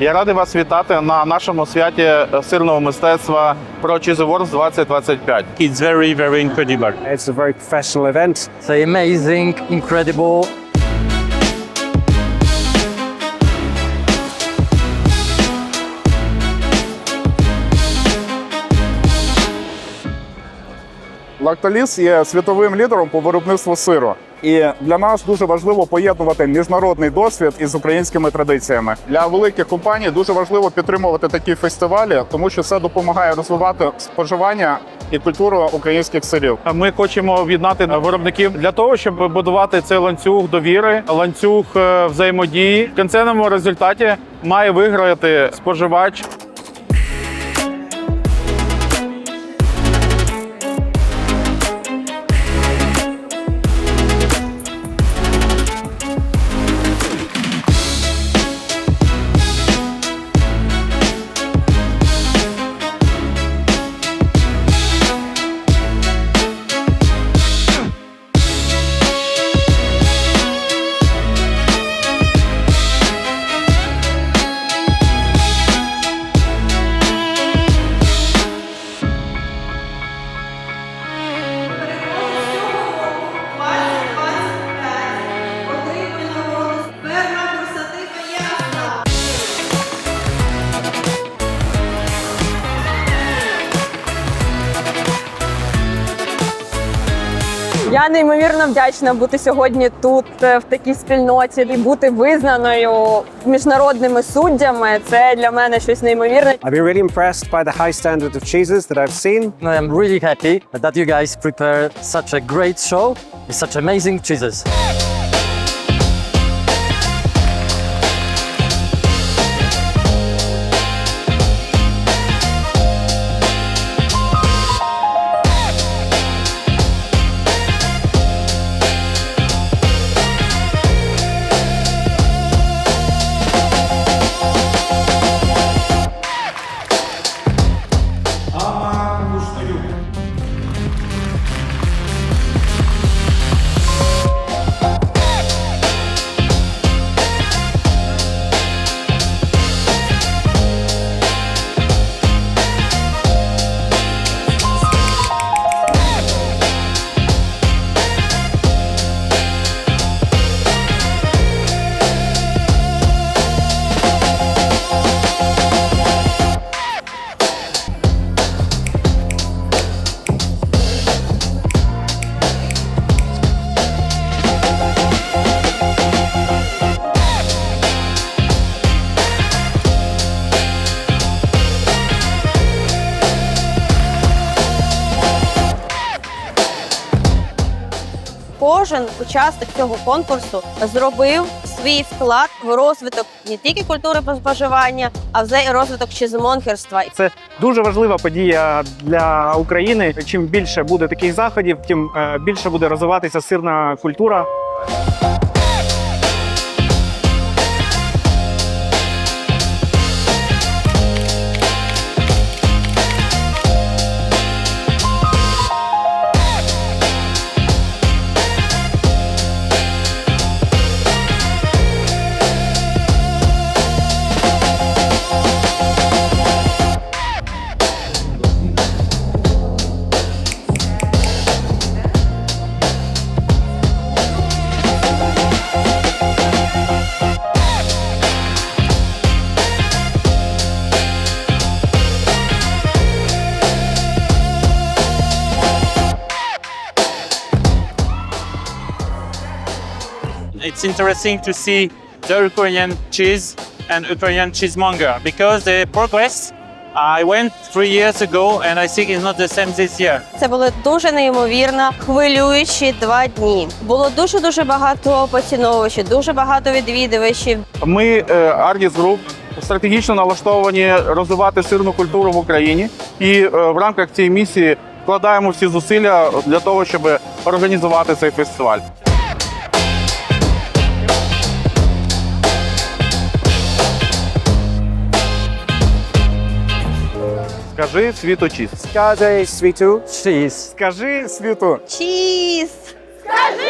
Я радий вас вітати на нашому святі е, сирного мистецтва про Cheese Awards 2025. It's very, very incredible. It's a very professional event. It's amazing, incredible. Лактоліс є світовим лідером по виробництву сиру. І для нас дуже важливо поєднувати міжнародний досвід із українськими традиціями. Для великих компаній дуже важливо підтримувати такі фестивалі, тому що це допомагає розвивати споживання і культуру українських сирів. Ми хочемо об'єднати виробників для того, щоб будувати цей ланцюг довіри, ланцюг е, взаємодії. В кінцевому результаті має виграти споживач. Я неймовірно вдячна бути сьогодні тут е, в такій спільноті і бути визнаною міжнародними суддями. Це для мене щось неймовірне. I've been really impressed by the high standard of cheeses that I've seen. And I'm really happy that you guys prepared such a great show with such amazing cheeses. Кожен учасник цього конкурсу зробив свій вклад в розвиток не тільки культури споживання, а взагалі розвиток чизмонхерства. Це дуже важлива подія для України. Чим більше буде таких заходів, тим е, більше буде розвиватися сирна культура. It's interesting to see the Ukrainian cheese and Ukrainian cheesemonger because the progress. I went three years ago and I think it's not the same this year. Це були дуже неймовірно хвилюючі два дні. Було дуже дуже багато поціновувачів, дуже багато відвідувачів. Ми Ardis Group стратегічно налаштовані розвивати сирну культуру в Україні, і е, в рамках цієї місії вкладаємо всі зусилля для того, щоб організувати цей фестиваль. Скажи світу чист. Скажи світу Cheese. Скажи світу, Чіз! Скажи